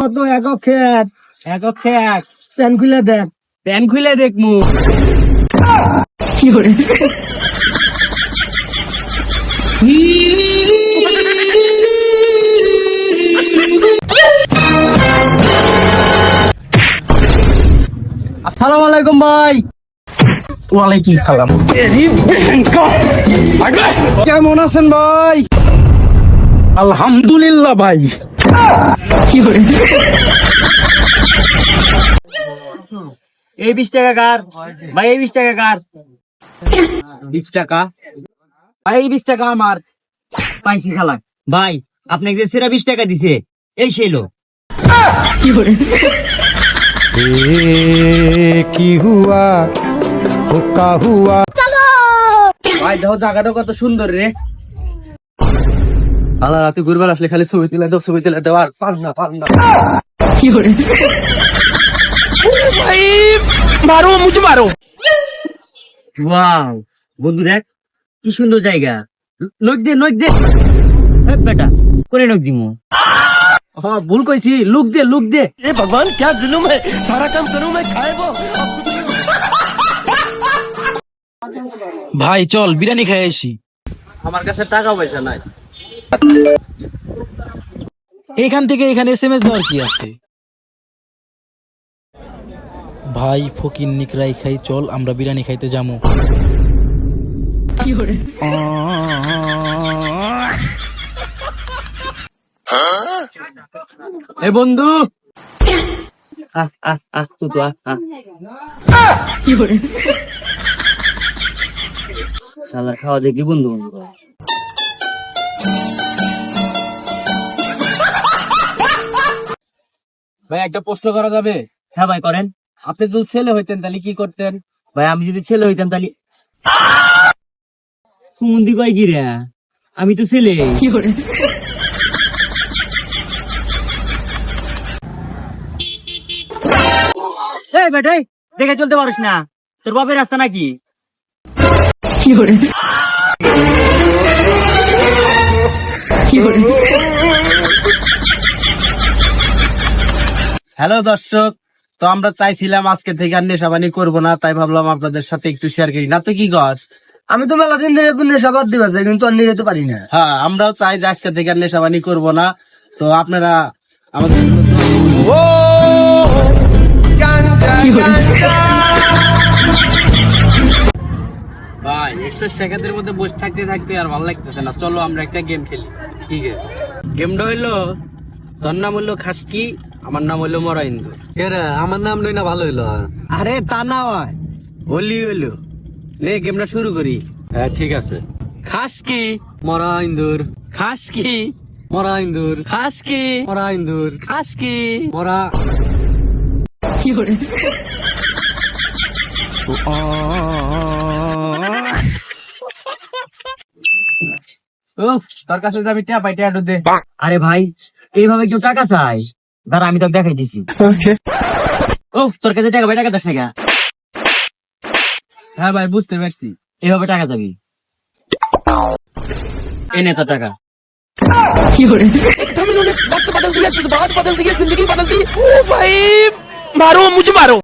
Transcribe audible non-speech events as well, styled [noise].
কত? একক খেত এক খেক প্যান খুলে দেখ। প্যান খুলে দেখমু আসসালামু আলাইকুম ভাই। ওয়ালাইকুম সালাম। কেমন আছেন ভাই? আলহামদুলিল্লাহ ভাই। [laughs] এই বিশ টাকা কার? ভাই এই বিশ টাকা কার? বিশ টাকা। ভাই এই বিশ টাকা আমার। পাইছি খালা ভাই আপনাকে যে সেরা বিশ টাকা দিছে এই সেই লোক। কি হুয়া হুকা হুয়া। ভাই দেখো জায়গাটা কত সুন্দর রে। আল্লাহ রাতে ঘুরবার আসলে খালি ছবি তুলে দাও ছবি তুলে দাও আর পার না পার না ওয়াও বন্ধু দেখ কি সুন্দর জায়গা নখ দে নখ দে এ বেটা করে নখ দিমু হ্যাঁ ভুল কইছি লুক দে লুক দে এ ভগবান क्या जुलुम है सारा काम करूं मैं खाए वो ভাই চল বিরিয়ানি খাই আসি আমার কাছে টাকা পয়সা নাই এখান থেকে এখানে এস এম এস দেওয়ার কি আছে? ভাই ফকির নিকরাই খাই চল আমরা বিরিয়ানি খাইতে যাব এ বন্ধু! আহ আহ আহ তুই তো আহ আহ শালার খাওয়া দেখি বন্ধু বন্ধু? ভাই একটা প্রশ্ন করা যাবে। হ্যাঁ ভাই করেন। আপনি যদি ছেলে হইতেন তাহলে কি করতেন? ভাই আমি যদি ছেলে হইতাম তাহলে সুমন্দি কয় কি রে? আমি তো ছেলে। এই বেটে দেখে চলতে পারিস না। তোর বাপের রাস্তা নাকি? হ্যালো দর্শক তো আমরা চাইছিলাম আজকে থেকে আর নেশাবানি করব না তাই ভাবলাম আপনাদের সাথে একটু শেয়ার করি। না তো কি কর? আমি তো মেলা দিন ধরে নেশা বাদ দিবা চাই কিন্তু আর নিয়ে যেতে পারি না। হ্যাঁ আমরাও চাই যে আজকে থেকে আর নেশাবানি করব না। তো আপনারা আমাদের। ভাই একশো সেকেন্ডের মধ্যে বসে থাকতে থাকতে আর ভালো লাগতেছে না। চলো আমরা একটা গেম খেলি। ঠিক আছে গেমটা হইল তোর নাম হইল খাসকি আমার নাম হইল মরা মরাইন্দু এরা আমার নাম নই না ভালো হইল আরে তা না হয় হলি হইল নে গেমটা শুরু করি হ্যাঁ ঠিক আছে খাসকি মরা ইন্দুর খাস কি মরা ইন্দুর খাসকি মরা ইন্দুর খাস কি মরা উফ, তোর কাছে আমি ট্যাপ পাই ট্যাপ দে আরে ভাই এইভাবে কেউ টাকা চাই দাঁড়া আমি তোকে দেখাই দিছি। উফ তোর কাছে টাকা ভাই টাকা দেখ টাকা। হ্যাঁ ভাই বুঝতে পারছি। এভাবে টাকা যাবি? এনে তো টাকা। মারো মুঝে মারো।